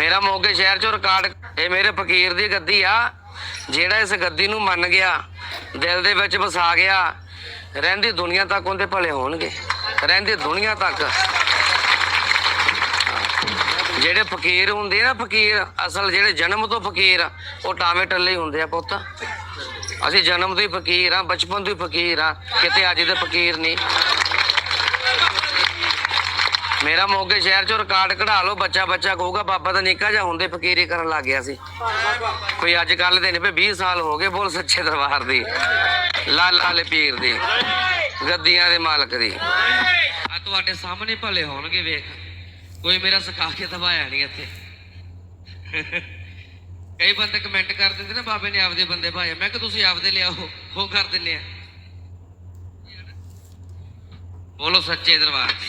ਮੇਰਾ ਮੋਗੇ ਸ਼ਹਿਰ ਚੋਂ ਰਿਕਾਰਡ ਇਹ ਮੇਰੇ ਫਕੀਰ ਦੀ ਗੱਦੀ ਆ, ਜਿਹੜਾ ਇਸ ਗੱਦੀ ਨੂੰ ਮੰਨ ਗਿਆ, ਦਿਲ ਦੇ ਵਿੱਚ ਵਸਾ ਗਿਆ, ਰਹਿੰਦੀ ਦੁਨੀਆ ਤੱਕ ਉਹਦੇ ਭਲੇ ਹੋਣਗੇ, ਰਹਿੰਦੀ ਦੁਨੀਆ ਤੱਕ। ਜਿਹੜੇ ਫਕੀਰ ਹੁੰਦੇ ਆ ਨਾ, ਫਕੀਰ, ਅਸਲ ਜਿਹੜੇ ਜਨਮ ਤੋਂ ਫਕੀਰ, ਉਹ ਟਾਵੇਂ ਟੱਲੇ ਹੀ ਹੁੰਦੇ ਆ ਪੁੱਤ। ਅਸੀਂ ਜਨਮ ਤੋਂ ਹੀ ਫਕੀਰ ਆ, ਬਚਪਨ ਤੋਂ ਹੀ ਫਕੀਰ ਆ, ਕਿਤੇ ਅੱਜ ਦੇ ਫਕੀਰ ਨਹੀਂ। ਮੇਰਾ ਮੋਗੇ ਸ਼ਹਿਰ ਚੋਂ ਰਿਕਾਰਡ ਕਢਾ ਲਓ, ਬੱਚਾ ਬੱਚਾ ਕਹੂਗਾ, ਬਾਬਾ ਤਾਂ ਨਿੱਕਾ ਜਿਹਾ ਹੁੰਦੇ, ਫਕੀਰੀ ਕਰਨ ਲੱਗ ਗਿਆ ਸੀ। ਕੋਈ ਅੱਜ ਕੱਲ ਦੇ ਨਹੀਂ ਪਏ 20 ਸਾਲ ਹੋ ਗਏ ਬੋਲ ਸੱਚੇ ਦਰਬਾਰ ਦੀ, ਲਾਲ ਵਾਲੇ ਪੀਰ ਦੀ, ਗੱਦੀਆਂ ਦੇ ਮਾਲਕ ਦੀ। ਆ ਤੁਹਾਡੇ ਸਾਹਮਣੇ ਭਲੇ ਹੋਣਗੇ, ਵੇਖ। ਕੋਈ ਮੇਰਾ ਸਿਖਾ ਕੇ ਦਵਾਇਆ ਨਹੀਂ ਇੱਥੇ। ਕਈ ਬੰਦੇ ਕਮੈਂਟ ਕਰ ਦਿੰਦੇ ਨਾ, ਬਾਬੇ ਨੇ ਆਪਦੇ ਬੰਦੇ ਭਾਏ ਮੈਂ ਕਿ ਤੁਸੀਂ ਆਪਦੇ ਲਿਆਓ, ਉਹ ਕਰ ਦਿੰਨੇ ਆ। ਬੋਲੋ ਸੱਚੇ ਦਰਬਾਰ ਦੀ।